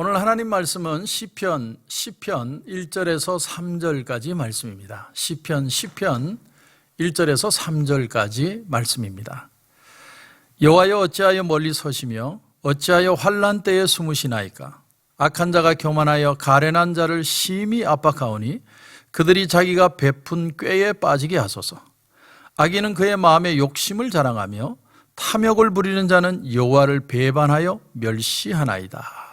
오늘 하나님 말씀은 시편 10편 1절에서 3절까지 말씀입니다. 시편 10편 1절에서 3절까지 말씀입니다. 여호와여 어찌하여 멀리 서시며 어찌하여 환난 때에 숨으시나이까 악한 자가 교만하여 가련한 자를 심히 압박하오니 그들이 자기가 베푼 꾀에 빠지게 하소서 악인은 그의 마음에 욕심을 자랑하며 탐욕을 부리는 자는 여호와를 배반하여 멸시하나이다.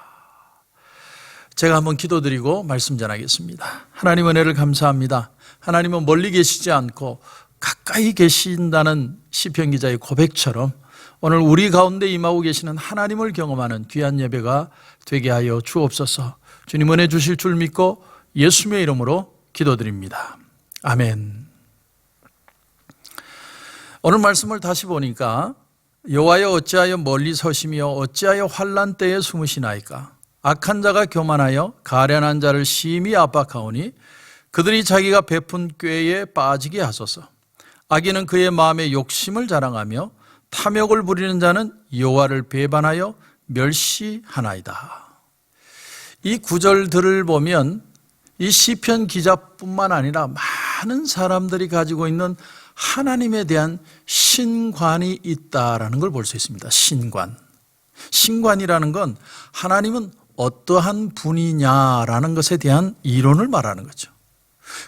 제가 한번 기도드리고 말씀 전하겠습니다. 하나님 은혜를 감사합니다. 하나님은 멀리 계시지 않고 가까이 계신다는 시편 기자의 고백처럼 오늘 우리 가운데 임하고 계시는 하나님을 경험하는 귀한 예배가 되게 하여 주옵소서. 주님 은혜 주실 줄 믿고 예수님의 이름으로 기도드립니다. 아멘. 오늘 말씀을 다시 보니까 여호와여 어찌하여 멀리 서시며 어찌하여 환란 때에 숨으시나이까 악한 자가 교만하여 가련한 자를 심히 압박하오니 그들이 자기가 베푼 꾀에 빠지게 하소서 악인은 그의 마음에 욕심을 자랑하며 탐욕을 부리는 자는 여호와를 배반하여 멸시하나이다. 이 구절들을 보면 이 시편 기자뿐만 아니라 많은 사람들이 가지고 있는 하나님에 대한 신관이 있다라는 걸 볼 수 있습니다. 신관. 신관이라는 건 하나님은 어떠한 분이냐라는 것에 대한 이론을 말하는 거죠.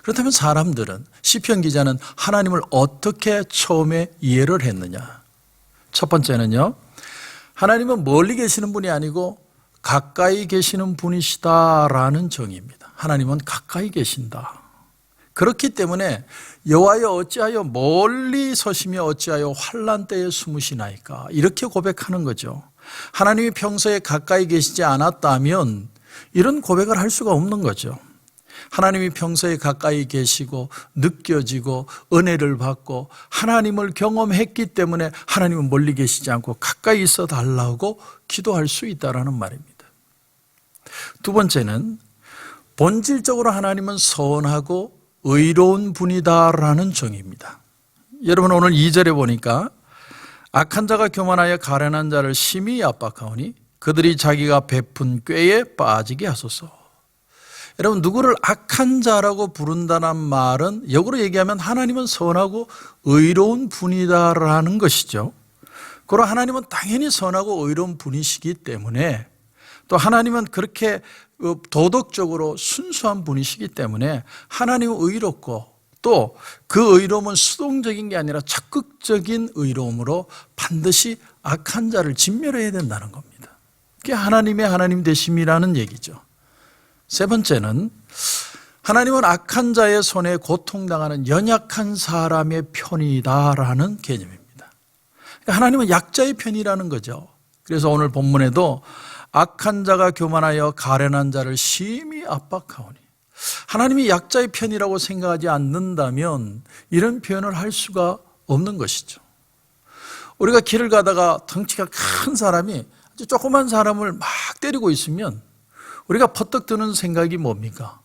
그렇다면 사람들은 시편 기자는 하나님을 어떻게 처음에 이해를 했느냐? 첫 번째는요. 하나님은 멀리 계시는 분이 아니고 가까이 계시는 분이시다라는 정의입니다. 하나님은 가까이 계신다. 그렇기 때문에 여호와여 어찌하여 멀리 서시며 어찌하여 환란 때에 숨으시나이까 이렇게 고백하는 거죠. 하나님이 평소에 가까이 계시지 않았다면 이런 고백을 할 수가 없는 거죠. 하나님이 평소에 가까이 계시고 느껴지고 은혜를 받고 하나님을 경험했기 때문에 하나님은 멀리 계시지 않고 가까이 있어 달라고 기도할 수 있다라는 말입니다. 두 번째는 본질적으로 하나님은 선하고 의로운 분이다라는 정의입니다. 여러분 오늘 2절에 보니까 악한 자가 교만하여 가련한 자를 심히 압박하오니 그들이 자기가 베푼 꾀에 빠지게 하소서. 여러분 누구를 악한 자라고 부른다는 말은 역으로 얘기하면 하나님은 선하고 의로운 분이다라는 것이죠. 그리고 하나님은 당연히 선하고 의로운 분이시기 때문에 또 하나님은 그렇게 도덕적으로 순수한 분이시기 때문에 하나님은 의롭고 또 그 의로움은 수동적인 게 아니라 적극적인 의로움으로 반드시 악한 자를 진멸해야 된다는 겁니다. 그게 하나님의 하나님 되심이라는 얘기죠. 세 번째는 하나님은 악한 자의 손에 고통당하는 연약한 사람의 편이다라는 개념입니다. 그러니까 하나님은 약자의 편이라는 거죠. 그래서 오늘 본문에도 악한 자가 교만하여 가련한 자를 심히 압박하오니 하나님이 약자의 편이라고 생각하지 않는다면 이런 표현을 할 수가 없는 것이죠. 우리가 길을 가다가 덩치가 큰 사람이 아주 조그만 사람을 막 때리고 있으면 우리가 퍼뜩 드는 생각이 뭡니까?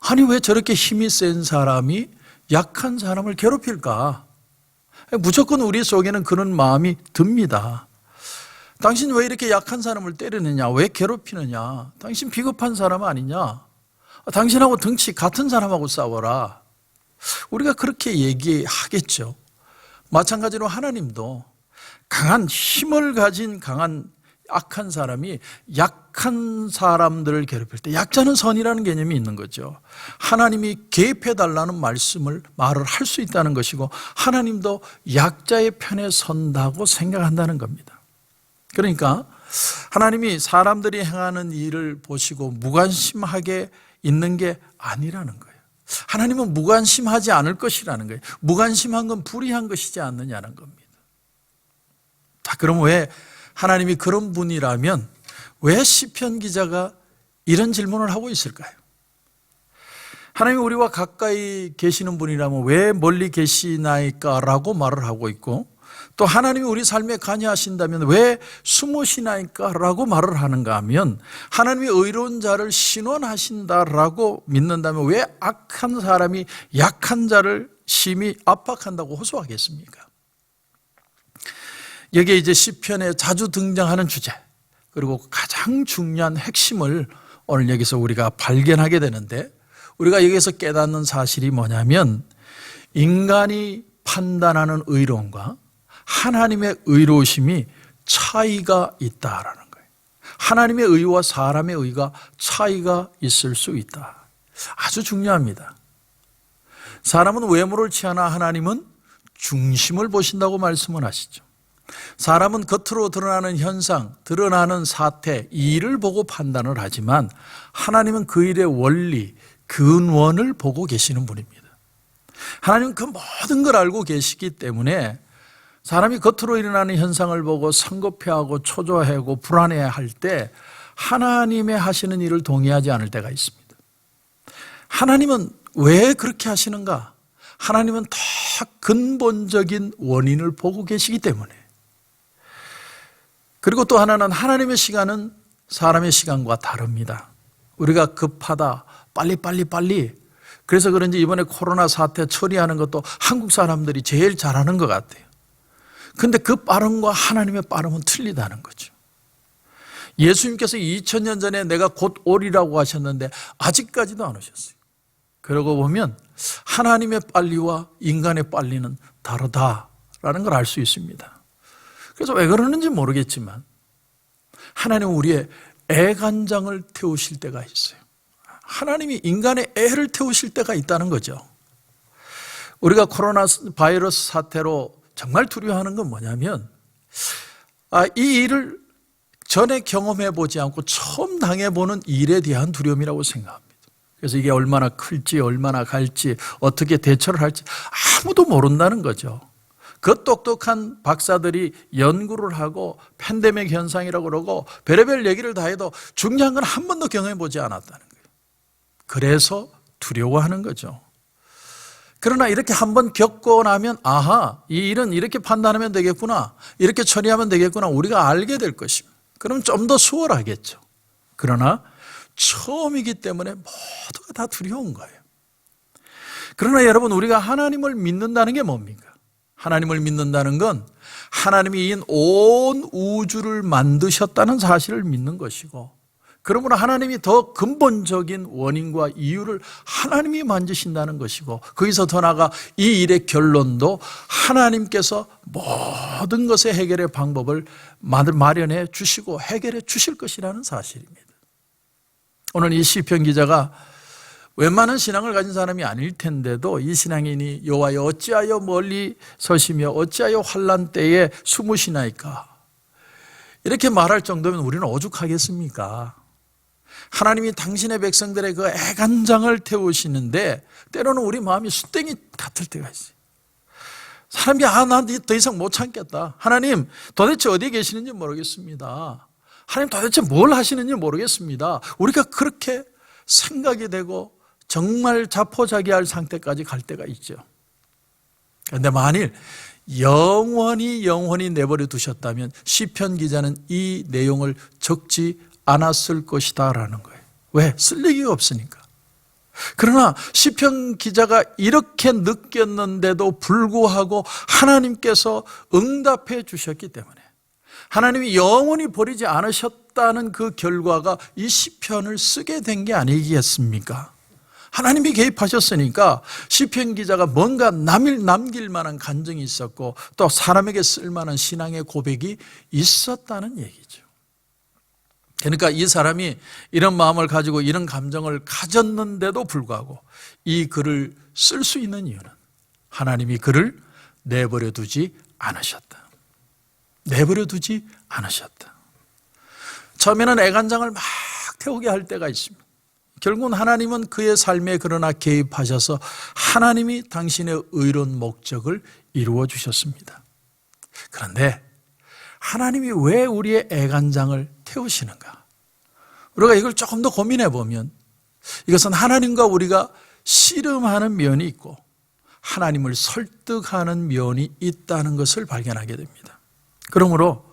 아니, 왜 저렇게 힘이 센 사람이 약한 사람을 괴롭힐까? 무조건 우리 속에는 그런 마음이 듭니다. 당신 왜 이렇게 약한 사람을 때리느냐? 왜 괴롭히느냐? 당신 비겁한 사람 아니냐? 당신하고 덩치 같은 사람하고 싸워라. 우리가 그렇게 얘기하겠죠. 마찬가지로 하나님도 강한 힘을 가진 강한 악한 사람이 약한 사람들을 괴롭힐 때 약자는 선이라는 개념이 있는 거죠. 하나님이 개입해 달라는 말씀을 말을 할 수 있다는 것이고 하나님도 약자의 편에 선다고 생각한다는 겁니다. 그러니까 하나님이 사람들이 행하는 일을 보시고 무관심하게 있는 게 아니라는 거예요. 하나님은 무관심하지 않을 것이라는 거예요. 무관심한 건 불의한 것이지 않느냐는 겁니다. 자, 그럼 왜 하나님이 그런 분이라면 왜 시편 기자가 이런 질문을 하고 있을까요? 하나님이 우리와 가까이 계시는 분이라면 왜 멀리 계시나이까라고 말을 하고 있고 또 하나님이 우리 삶에 관여하신다면 왜 숨으시나이까라고 말을 하는가 하면 하나님이 의로운 자를 신원하신다라고 믿는다면 왜 악한 사람이 약한 자를 심히 압박한다고 호소하겠습니까? 여기에 이제 시편에 자주 등장하는 주제 그리고 가장 중요한 핵심을 오늘 여기서 우리가 발견하게 되는데 우리가 여기서 깨닫는 사실이 뭐냐면 인간이 판단하는 의로움과 하나님의 의로우심이 차이가 있다라는 거예요. 하나님의 의와 사람의 의가 차이가 있을 수 있다. 아주 중요합니다. 사람은 외모를 취하나 하나님은 중심을 보신다고 말씀을 하시죠. 사람은 겉으로 드러나는 현상, 드러나는 사태, 이 일을 보고 판단을 하지만 하나님은 그 일의 원리, 근원을 보고 계시는 분입니다. 하나님은 그 모든 걸 알고 계시기 때문에 사람이 겉으로 일어나는 현상을 보고 성급해하고 초조해하고 불안해할 때 하나님의 하시는 일을 동의하지 않을 때가 있습니다. 하나님은 왜 그렇게 하시는가? 하나님은 더 근본적인 원인을 보고 계시기 때문에. 그리고 또 하나는 하나님의 시간은 사람의 시간과 다릅니다. 우리가 급하다, 빨리, 빨리, 빨리. 그래서 그런지 이번에 코로나 사태 처리하는 것도 한국 사람들이 제일 잘하는 것 같아요. 근데 그 빠름과 하나님의 빠름은 틀리다는 거죠. 예수님께서 2000년 전에 내가 곧 오리라고 하셨는데 아직까지도 안 오셨어요. 그러고 보면 하나님의 빨리와 인간의 빨리는 다르다라는 걸 알 수 있습니다. 그래서 왜 그러는지 모르겠지만 하나님은 우리의 애간장을 태우실 때가 있어요. 하나님이 인간의 애를 태우실 때가 있다는 거죠. 우리가 코로나 바이러스 사태로 정말 두려워하는 건 뭐냐면 아, 이 일을 전에 경험해 보지 않고 처음 당해 보는 일에 대한 두려움이라고 생각합니다. 그래서 이게 얼마나 클지, 얼마나 갈지, 어떻게 대처를 할지 아무도 모른다는 거죠. 그 똑똑한 박사들이 연구를 하고 팬데믹 현상이라고 그러고 별의별 얘기를 다 해도 중요한 건 한 번도 경험해 보지 않았다는 거예요. 그래서 두려워하는 거죠. 그러나 이렇게 한번 겪고 나면 아하, 이 일은 이렇게 판단하면 되겠구나. 이렇게 처리하면 되겠구나. 우리가 알게 될 것입니다. 그럼 좀 더 수월하겠죠. 그러나 처음이기 때문에 모두가 다 두려운 거예요. 그러나 여러분, 우리가 하나님을 믿는다는 게 뭡니까? 하나님을 믿는다는 건 하나님이 온 우주를 만드셨다는 사실을 믿는 것이고, 그러므로 하나님이 더 근본적인 원인과 이유를 하나님이 만드신다는 것이고, 거기서 더 나아가 이 일의 결론도 하나님께서 모든 것의 해결의 방법을 마련해 주시고 해결해 주실 것이라는 사실입니다. 오늘 이 시편 기자가 웬만한 신앙을 가진 사람이 아닐 텐데도 이 신앙인이 여호와여 어찌하여 멀리 서시며 어찌하여 환란 때에 숨으시나이까 이렇게 말할 정도면 우리는 오죽하겠습니까? 하나님이 당신의 백성들의 그 애간장을 태우시는데 때로는 우리 마음이 수땡이 같을 때가 있어요. 사람이 아, 난 더 이상 못 참겠다. 하나님 도대체 어디에 계시는지 모르겠습니다. 하나님 도대체 뭘 하시는지 모르겠습니다. 우리가 그렇게 생각이 되고 정말 자포자기할 상태까지 갈 때가 있죠. 그런데 만일 영원히 영원히 내버려 두셨다면 시편 기자는 이 내용을 적지 않았을 것이다 라는 거예요. 왜? 쓸 얘기가 없으니까. 그러나 시편 기자가 이렇게 느꼈는데도 불구하고 하나님께서 응답해 주셨기 때문에 하나님이 영원히 버리지 않으셨다는 그 결과가 이 시편을 쓰게 된 게 아니겠습니까? 하나님이 개입하셨으니까 시편 기자가 뭔가 남일 남길 만한 간증이 있었고 또 사람에게 쓸 만한 신앙의 고백이 있었다는 얘기죠. 그러니까 이 사람이 이런 마음을 가지고 이런 감정을 가졌는데도 불구하고 이 글을 쓸 수 있는 이유는 하나님이 그를 내버려 두지 않으셨다. 내버려 두지 않으셨다. 처음에는 애간장을 막 태우게 할 때가 있습니다. 결국은 하나님은 그의 삶에 그러나 개입하셔서 하나님이 당신의 의로운 목적을 이루어 주셨습니다. 그런데 하나님이 왜 우리의 애간장을 태우시는가? 우리가 이걸 조금 더 고민해 보면 이것은 하나님과 우리가 씨름하는 면이 있고 하나님을 설득하는 면이 있다는 것을 발견하게 됩니다. 그러므로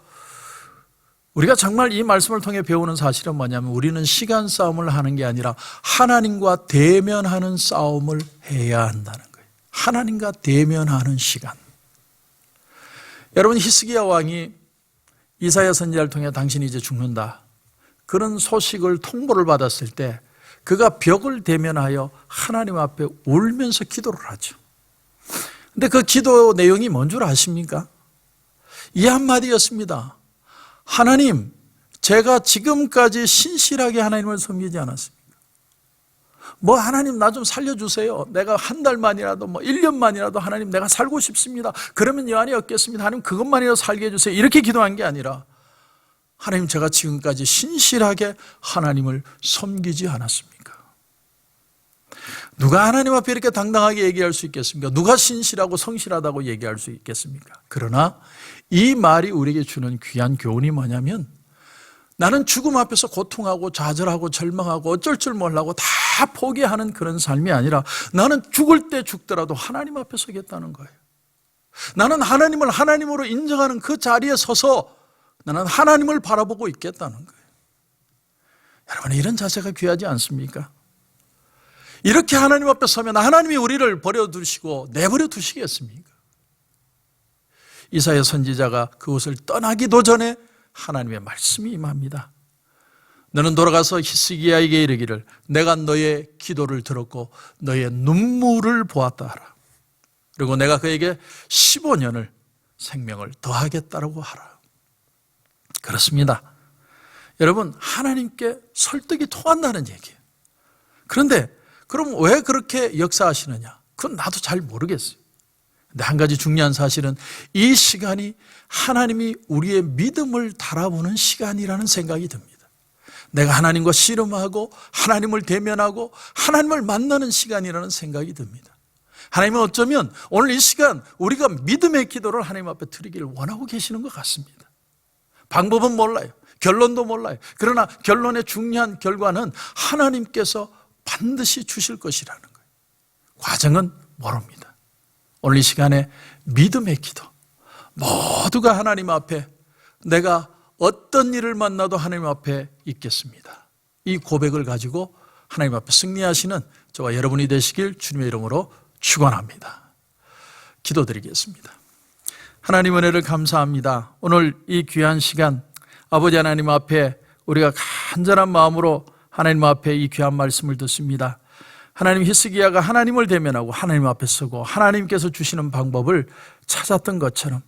우리가 정말 이 말씀을 통해 배우는 사실은 뭐냐면 우리는 시간 싸움을 하는 게 아니라 하나님과 대면하는 싸움을 해야 한다는 거예요. 하나님과 대면하는 시간. 여러분 히스기야 왕이 이사야 선지자를 통해 당신이 이제 죽는다. 그런 소식을 통보를 받았을 때 그가 벽을 대면하여 하나님 앞에 울면서 기도를 하죠. 근데 그 기도 내용이 뭔 줄 아십니까? 이 한마디였습니다. 하나님, 제가 지금까지 신실하게 하나님을 섬기지 않았습니다. 뭐 하나님 나 좀 살려주세요. 내가 한 달만이라도 뭐 1년만이라도 하나님 내가 살고 싶습니다. 그러면 여한이 없겠습니다. 하나님 그것만이라도 살게 해주세요. 이렇게 기도한 게 아니라 하나님 제가 지금까지 신실하게 하나님을 섬기지 않았습니까? 누가 하나님 앞에 이렇게 당당하게 얘기할 수 있겠습니까? 누가 신실하고 성실하다고 얘기할 수 있겠습니까? 그러나 이 말이 우리에게 주는 귀한 교훈이 뭐냐면 나는 죽음 앞에서 고통하고 좌절하고 절망하고 어쩔 줄 몰라고 다 포기하는 그런 삶이 아니라 나는 죽을 때 죽더라도 하나님 앞에 서겠다는 거예요. 나는 하나님을 하나님으로 인정하는 그 자리에 서서 나는 하나님을 바라보고 있겠다는 거예요. 여러분, 이런 자세가 귀하지 않습니까? 이렇게 하나님 앞에 서면 하나님이 우리를 버려두시고 내버려 두시겠습니까? 이사야 선지자가 그곳을 떠나기도 전에 하나님의 말씀이 임합니다. 너는 돌아가서 히스기야에게 이르기를 내가 너의 기도를 들었고 너의 눈물을 보았다 하라. 그리고 내가 그에게 15년을 생명을 더하겠다라고 하라. 그렇습니다. 여러분 하나님께 설득이 통한다는 얘기예요. 그런데 그럼 왜 그렇게 역사하시느냐? 그건 나도 잘 모르겠어요. 근데 한 가지 중요한 사실은 이 시간이 하나님이 우리의 믿음을 달아보는 시간이라는 생각이 듭니다. 내가 하나님과 씨름하고 하나님을 대면하고 하나님을 만나는 시간이라는 생각이 듭니다. 하나님은 어쩌면 오늘 이 시간 우리가 믿음의 기도를 하나님 앞에 드리기를 원하고 계시는 것 같습니다. 방법은 몰라요. 결론도 몰라요. 그러나 결론의 중요한 결과는 하나님께서 반드시 주실 것이라는 거예요. 과정은 모릅니다. 오늘 이 시간에 믿음의 기도. 모두가 하나님 앞에 내가 어떤 일을 만나도 하나님 앞에 있겠습니다. 이 고백을 가지고 하나님 앞에 승리하시는 저와 여러분이 되시길 주님의 이름으로 축원합니다. 기도드리겠습니다. 하나님 은혜를 감사합니다. 오늘 이 귀한 시간 아버지 하나님 앞에 우리가 간절한 마음으로 하나님 앞에 이 귀한 말씀을 듣습니다. 하나님 히스기야가 하나님을 대면하고 하나님 앞에 서고 하나님께서 주시는 방법을 찾았던 것처럼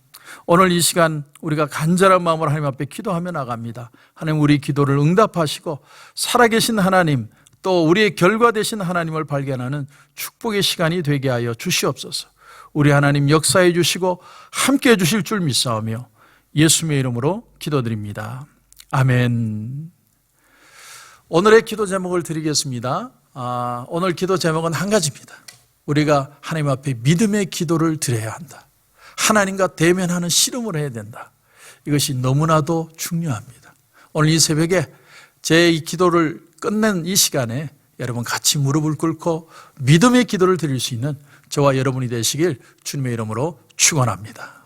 오늘 이 시간 우리가 간절한 마음으로 하나님 앞에 기도하며 나갑니다. 하나님 우리 기도를 응답하시고 살아계신 하나님 또 우리의 결과 되신 하나님을 발견하는 축복의 시간이 되게 하여 주시옵소서. 우리 하나님 역사해 주시고 함께 해 주실 줄 믿사오며 예수님의 이름으로 기도드립니다. 아멘. 오늘의 기도 제목을 드리겠습니다. 아, 오늘 기도 제목은 한 가지입니다. 우리가 하나님 앞에 믿음의 기도를 드려야 한다. 하나님과 대면하는 씨름을 해야 된다. 이것이 너무나도 중요합니다. 오늘 이 새벽에 제 이 기도를 끝낸 이 시간에 여러분 같이 무릎을 꿇고 믿음의 기도를 드릴 수 있는 저와 여러분이 되시길 주님의 이름으로 축원합니다.